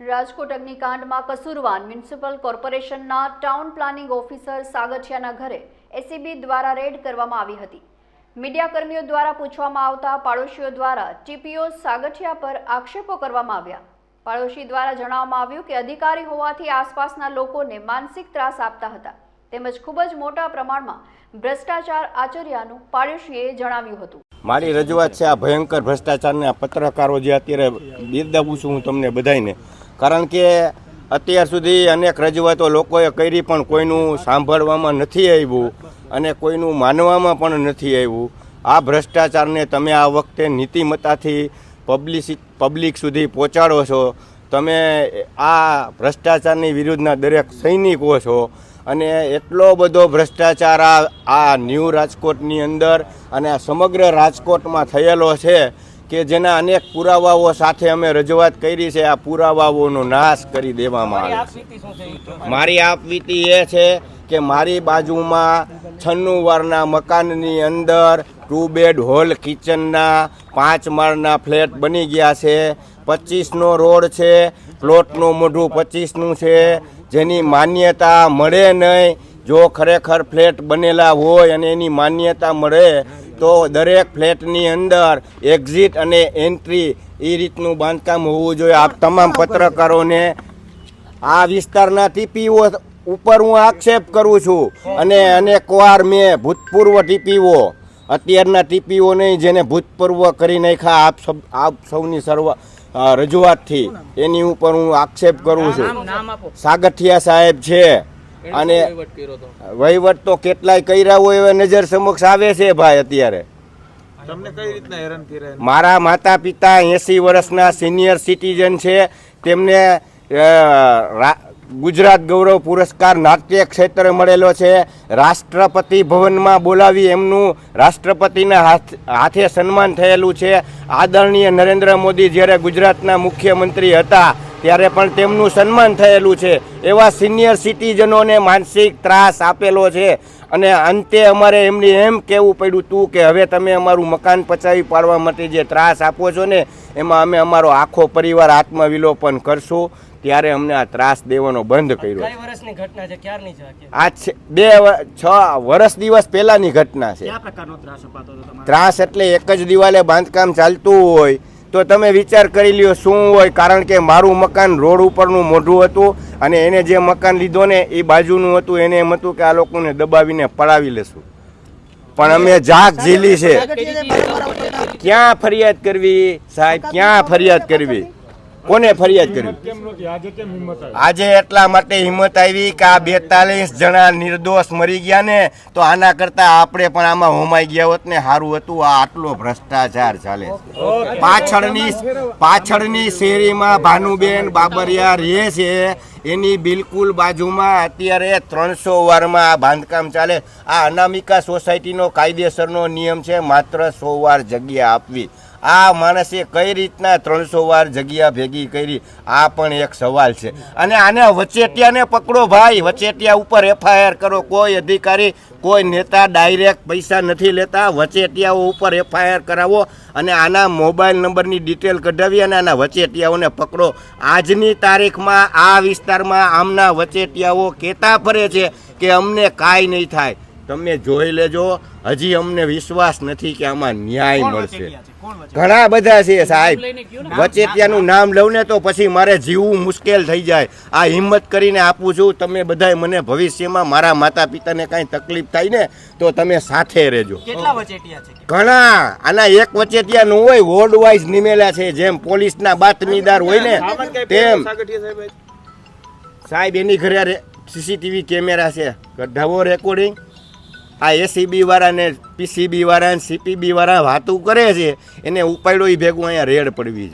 રાજકોટ અગ્નિકાંડમાં કસુરવાન મ્યુનિસિપલ કોર્પોરેશનના ટાઉન પ્લાનિંગ ઓફિસર સાગઠિયાના ઘરે એસીબી દ્વારા રેડ કરવામાં આવી હતી. મીડિયાકર્મીઓ દ્વારા પૂછવામાં આવતા પાડોશીઓ દ્વારા ટીપીઓ સાગઠિયા પર આક્ષેપો કરવામાં આવ્યા. પાડોશી દ્વારા જણાવવામાં આવ્યું કે અધિકારી હોવાથી આસપાસના લોકોને માનસિક ત્રાસ આપતા હતા. તેમજ ખૂબ જ મોટા પ્રમાણમાં ભ્રષ્ટાચાર આચર્યાનું પાડોશીએ જણાવ્યું હતું. મારી રજૂઆત છે, આ ભયંકર ભ્રષ્ટાચારને આ પત્રકારો જે અત્યારે બિરદાવું છું હું તમને બધાને કારણ કે અત્યાર સુધી અનેક રજૂઆતો લોકોએ કરી પણ કોઈનું સાંભળવામાં નથી આવ્યું અને કોઈનું માનવામાં પણ નથી આવ્યું. આ ભ્રષ્ટાચારને તમે આ વખતે નીતિમત્તાથી પબ્લિસિક પબ્લિક સુધી પહોંચાડો છો. તમે આ ભ્રષ્ટાચારની વિરુદ્ધના દરેક સૈનિકો છો અને એટલો બધો ભ્રષ્ટાચાર આ આ ન્યૂ રાજકોટની અંદર અને આ સમગ્ર રાજકોટમાં થયેલો છે કે જેના અનેક પુરાવાઓ સાથે અમે રજૂઆત કરી છે આ પુરાવાઓનો નાશ કરી દેવામાં આવે છે. મારી આપવીતી એ છે કે મારી બાજુમાં છન્નું વારના મકાનની અંદર ટુ બેડ હોલ કિચનના પાંચ માળના ફ્લેટ બની ગયા છે પચીસનો રોડ છે પ્લોટનું મોઢું પચીસનું છે જેની માન્યતા મળે નહીં જો ખરેખર ફ્લેટ બનેલા હોય અને એની માન્યતા મળે તો દરેક ફ્લેટની અંદર એક્ઝિટ અને એન્ટ્રી એ રીતનું બાંધકામ હોવું જોઈએ. આપ તમામ પત્રકારોને આ વિસ્તારના ટીપીઓ ઉપર હું આક્ષેપ કરું છું. અને અનેક વાર મેં ભૂતપૂર્વ ટીપીઓ અત્યારના ટીપીઓ નહીં જેને ભૂતપૂર્વ કરી નાખ્યા આપ આપ સૌની સર્વ રજૂઆતથી એની ઉપર હું આક્ષેપ કરું છું. સાગઠિયા સાહેબ છે. અને વહીવટ તો. કેટલાય કર્યા હોય એવા નજર સમક્ષ આવે છે ભાઈ અત્યારે. તમને કઈ રીતના મારા માતા પિતા એંસી વર્ષના સિનિયર સિટીઝન છે. તેમને ગુજરાત ગૌરવ પુરસ્કાર નાટ્ય ક્ષેત્રે મળેલો છે. રાષ્ટ્રપતિ ભવનમાં બોલાવી એમનું રાષ્ટ્રપતિના હાથ હાથે સન્માન થયેલું છે. આદરણીય નરેન્દ્ર મોદી જ્યારે ગુજરાતના મુખ્યમંત્રી હતા ત્યારે પણ તેમનું સન્માન થયેલું છે. એવા સિનિયર સિટીઝનોને માનસિક ત્રાસ આપેલો છે. અને અંતે અમારે એમને એમ કહેવું પડ્યું તું કે હવે તમે અમારું મકાન પચાવી પાડવા માટે જે ત્રાસ આપો છો ને એમાં અમે અમારો આખો પરિવાર આત્મવિલોપન કરશું. ત્યારે અમને આ ત્રાસ દેવાનો બંધ કર્યો વર્ષની ઘટના છે? ક્યારની છે આ છે બે છ વર્ષ દિવસ પહેલાની ઘટના છે. કયા પ્રકારનો ત્રાસ અપાતો હતો તમારે? ત્રાસ એટલે એક જ દિવાલે બાંધકામ ચાલતું હોય. તો તમે વિચાર કરી લ્યો શું હોય, કારણ કે મારું મકાન રોડ ઉપરનું મોઢું હતું અને એને જે મકાન લીધો ને એ બાજુનું હતું, એને એમ હતું કે આ લોકોને દબાવીને પડાવી લેશું. પણ અમે જાગ ઝીલી છે. ક્યાં ફરિયાદ કરવી? સાહેબ, ક્યાં ફરિયાદ કરવી? કોને ફરિયાદ કરી? આજે એટલા માટે હિંમત આવી કે આ બેતાલીસ જણા નિર્દોષ મરી ગયા ને તો આના કરતા આપણે પણ આમાં હોમાઈ ગયા હોત ને સારું હતું. આ આટલો ભ્રષ્ટાચાર ચાલે પાછળની પાછળની શેરીમાં ભાનુબેન બાબરિયા રહે છે. એની બિલકુલ બાજુમાં અત્યારે ત્રણસો વારમાં આ બાંધકામ ચાલે. આ અનામિકા સોસાયટીનો કાયદેસરનો નિયમ છે માત્ર સો વાર જગ્યા આપવી. આ માણસે કઈ રીતના ત્રણસો વાર જગ્યા ભેગી કરી, આ પણ એક સવાલ છે. અને આને વચેટિયાને પકડો ભાઈ, વચેટિયા ઉપર એફઆઈઆર કરો. કોઈ અધિકારી, કોઈ નેતા ડાયરેક્ટ પૈસા નથી લેતા. વચેટિયાઓ ઉપર એફઆઈઆર કરાવો અને આના મોબાઈલ નંબરની ડિટેલ કઢાવી અને આના વચેટિયાઓને પકડો. આજની તારીખમાં આ વિસ્તારમાં આમના વચેટિયાઓ કહેતા ફરે છે કે અમને કાંઈ નહીં થાય. તમે જોઈ લેજો. હજી અમને વિશ્વાસ નથી કે આમાં ન્યાય મળશે. ઘણા બધા છે સાહેબ. વચેટિયાનું નામ લઉં ને તો પછી મારે જીવવું મુશ્કેલ થઈ જાય. આ હિંમત કરીને આપું છું તમે બધાય મને ભવિષ્યમાં મારા માતા પિતાને કાંઈ તકલીફ થાય ને તો તમે સાથે રહેજો. કેટલા વચેટિયા છે? ઘણા. આના એક વચેટિયા નું હોય વોર્ડ વાઇઝ નિમેલા છે જેમ પોલીસના બાતમીદાર હોય ને તેમ. સાહેબ? સાહેબ એની ઘરે સીસીટીવી કેમેરા છે. કઢાવો રેકોર્ડિંગ આ એસીબી વાળાને પીસીબી વાળા સીપીબી વાળા વાતું કરે છે, એને ઉપાડ્યો એ ભેગું અહીંયા રેડ પડવી જોઈએ.